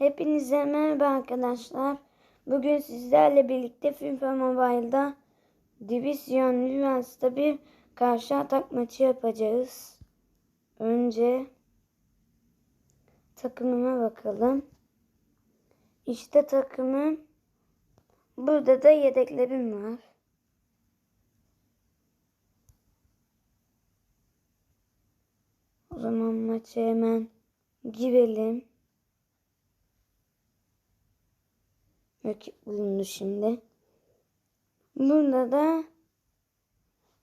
Hepinize merhaba arkadaşlar. Bugün sizlerle birlikte FIFA Mobile'da Division Nuanced'da bir karşı atak maçı yapacağız. Önce takımıma bakalım. İşte takımım. Burada da yedeklerim var. O zaman maça hemen girelim. Rakip bulundu şimdi. Burada da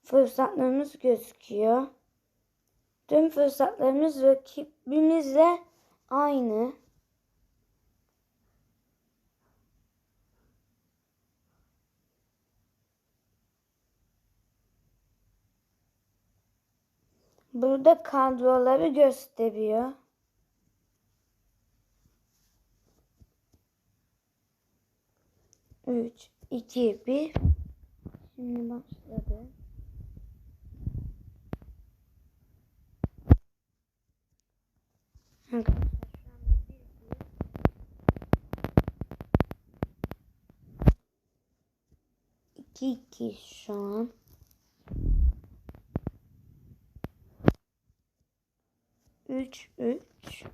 fırsatlarımız gözüküyor. Tüm fırsatlarımız rakibimizle aynı. Burada kadroları gösteriyor. Üç, iki, bir. Şimdi başladı. Arkadaşlar şu anda bir bir. İki iki şu an. Üç üç.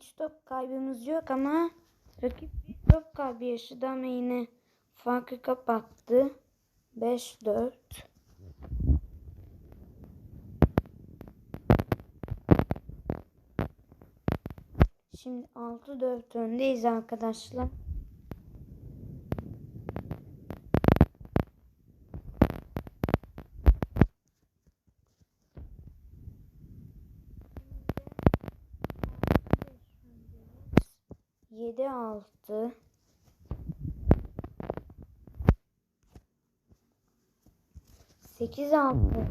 Hiç top kaybımız yok ama rakip bir top kaybı yaşadı ama yine farkı kapattı. 5-4. Şimdi 6-4 öndeyiz arkadaşlar. Yedi altı. Sekiz altı.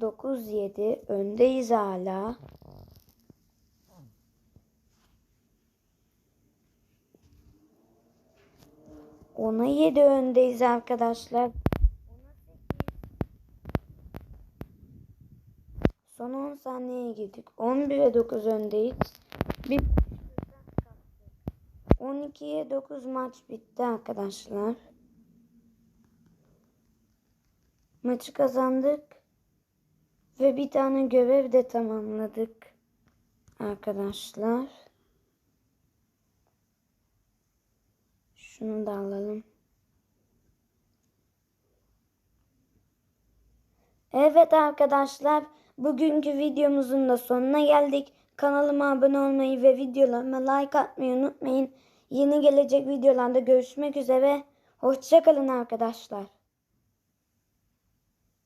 Dokuz yedi. Öndeyiz hala. Ona yedi öndeyiz arkadaşlar. Son 10 saniyeye girdik. 11'e 9 öndeyiz. Bir 12'ye 9 maç bitti arkadaşlar. Maçı kazandık. Ve bir tane görev de tamamladık. Arkadaşlar. Şunu da alalım. Evet arkadaşlar, bugünkü videomuzun da sonuna geldik. Kanalıma abone olmayı ve videolarıma like atmayı unutmayın. Yeni gelecek videolarda görüşmek üzere. Hoşçakalın arkadaşlar.